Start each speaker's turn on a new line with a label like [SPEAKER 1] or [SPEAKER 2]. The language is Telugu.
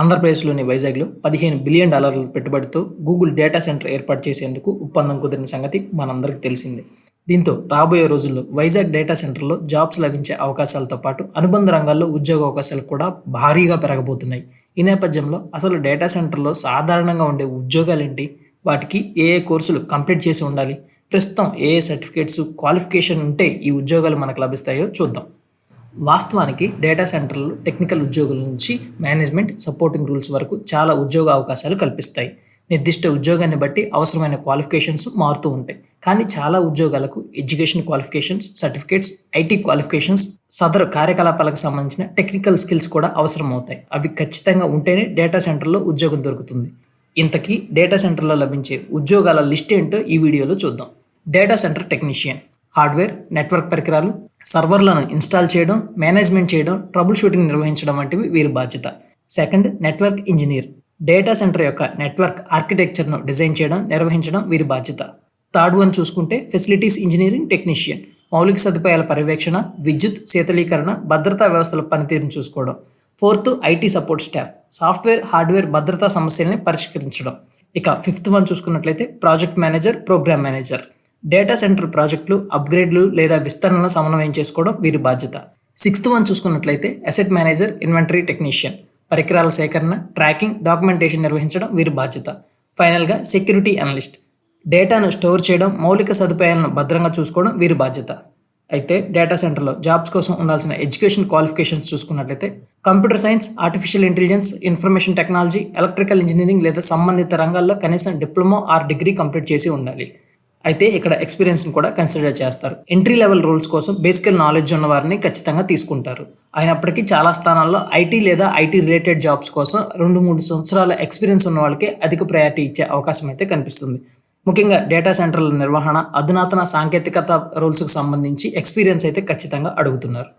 [SPEAKER 1] ఆంధ్రప్రదేశ్లోని వైజాగ్లో పదిహేను బిలియన్ డాలర్ల పెట్టుబడితో గూగుల్ డేటా సెంటర్ ఏర్పాటు చేసేందుకు ఒప్పందం కుదిరిన సంగతి మనందరికీ తెలిసిందే. దీంతో రాబోయే రోజుల్లో వైజాగ్ డేటా సెంటర్లో జాబ్స్ లభించే అవకాశాలతో పాటు అనుబంధ రంగాల్లో ఉద్యోగ అవకాశాలు కూడా భారీగా పెరగబోతున్నాయి. ఈ నేపథ్యంలో అసలు డేటా సెంటర్లో సాధారణంగా ఉండే ఉద్యోగాలేంటి? వాటికి ఏ ఏ కోర్సులు కంప్లీట్ చేసి ఉండాలి? ప్రస్తుతం ఏ ఏ సర్టిఫికేట్స్ క్వాలిఫికేషన్ ఉంటే ఈ ఉద్యోగాలు మనకు లభిస్తాయో చూద్దాం. వాస్తవానికి డేటా సెంటర్లు టెక్నికల్ ఉద్యోగుల నుంచి మేనేజ్మెంట్ సపోర్టింగ్ రూల్స్ వరకు చాలా ఉద్యోగ అవకాశాలు కల్పిస్తాయి. నిర్దిష్ట ఉద్యోగాన్ని బట్టి అవసరమైన క్వాలిఫికేషన్స్ మారుతూ ఉంటాయి. కానీ చాలా ఉద్యోగాలకు education qualifications certificates IT qualifications సదరు కార్యకలాపాలకు సంబంధించిన టెక్నికల్ స్కిల్స్ కూడా అవసరం అవుతాయి అవి ఖచ్చితంగా ఉంటేనే డేటా సెంటర్లో ఉద్యోగం దొరుకుతుంది. ఇంతకీ డేటా సెంటర్లో లభించే ఉద్యోగాల లిస్ట్ ఏంటో ఈ వీడియోలో చూద్దాం. Data center technician. Hardware network పరికరాలు సర్వర్లను ఇన్స్టాల్ చేయడం మేనేజ్మెంట్ చేయడం ట్రబుల్ షూటింగ్ నిర్వహించడం వంటివి వీరి బాధ్యత. Second network engineer. Data center యొక్క నెట్వర్క్ ఆర్కిటెక్చర్ను డిజైన్ చేయడం నిర్వహించడం వీరి బాధ్యత. థర్డ్ వన్ చూసుకుంటే ఫెసిలిటీస్ ఇంజనీరింగ్ టెక్నీషియన్. మౌలిక సదుపాయాల పర్యవేక్షణ విద్యుత్ శీతలీకరణ భద్రతా వ్యవస్థల పనితీరును చూసుకోవడం. Fourth IT support staff. Software hardware భద్రతా సమస్యల్ని పరిష్కరించడం. ఇక ఫిఫ్త్ వన్ చూసుకున్నట్లయితే project manager program manager. Data center ప్రాజెక్టులు అప్గ్రేడ్లు లేదా విస్తరణలను సమన్వయం చేసుకోవడం వీరి బాధ్యత. సిక్స్త్ వన్ చూసుకున్నట్లయితే అసెట్ మేనేజర్ ఇన్వెంటరీ టెక్నీషియన్ పరికరాల సేకరణ ట్రాకింగ్ డాక్యుమెంటేషన్ నిర్వహించడం వీరి బాధ్యత. ఫైనల్గా సెక్యూరిటీ అనలిస్ట్ డేటాను స్టోర్ చేయడం మౌలిక సదుపాయాలను భద్రంగా చూసుకోవడం వీరి బాధ్యత. అయితే డేటా సెంటర్లో జాబ్స్ కోసం ఉండాల్సిన ఎడ్యుకేషన్ క్వాలిఫికేషన్స్ చూసుకున్నట్లయితే computer science artificial intelligence information technology electrical engineering లేదా సంబంధిత రంగాల్లో కనీసం డిప్లొమా ఆర్ డిగ్రీ కంప్లీట్ చేసి ఉండాలి. అయితే ఇక్కడ ఎక్స్పీరియన్స్ని కూడా కన్సిడర్ చేస్తారు. ఎంట్రీ లెవెల్ రోల్స్ కోసం బేసికల్ నాలెడ్జ్ ఉన్న వారిని ఖచ్చితంగా తీసుకుంటారు. అయినప్పటికీ చాలా స్థానాల్లో ఐటీ లేదా ఐటీ రిలేటెడ్ జాబ్స్ కోసం రెండు మూడు సంవత్సరాల ఎక్స్పీరియన్స్ ఉన్న వాళ్ళకి అధిక ప్రయారిటీ ఇచ్చే అవకాశం అయితే కనిపిస్తుంది. ముఖ్యంగా డేటా సెంటర్ల నిర్వహణ అధునాతన సాంకేతికత రూల్స్కి సంబంధించి ఎక్స్పీరియన్స్ అయితే ఖచ్చితంగా అడుగుతున్నారు.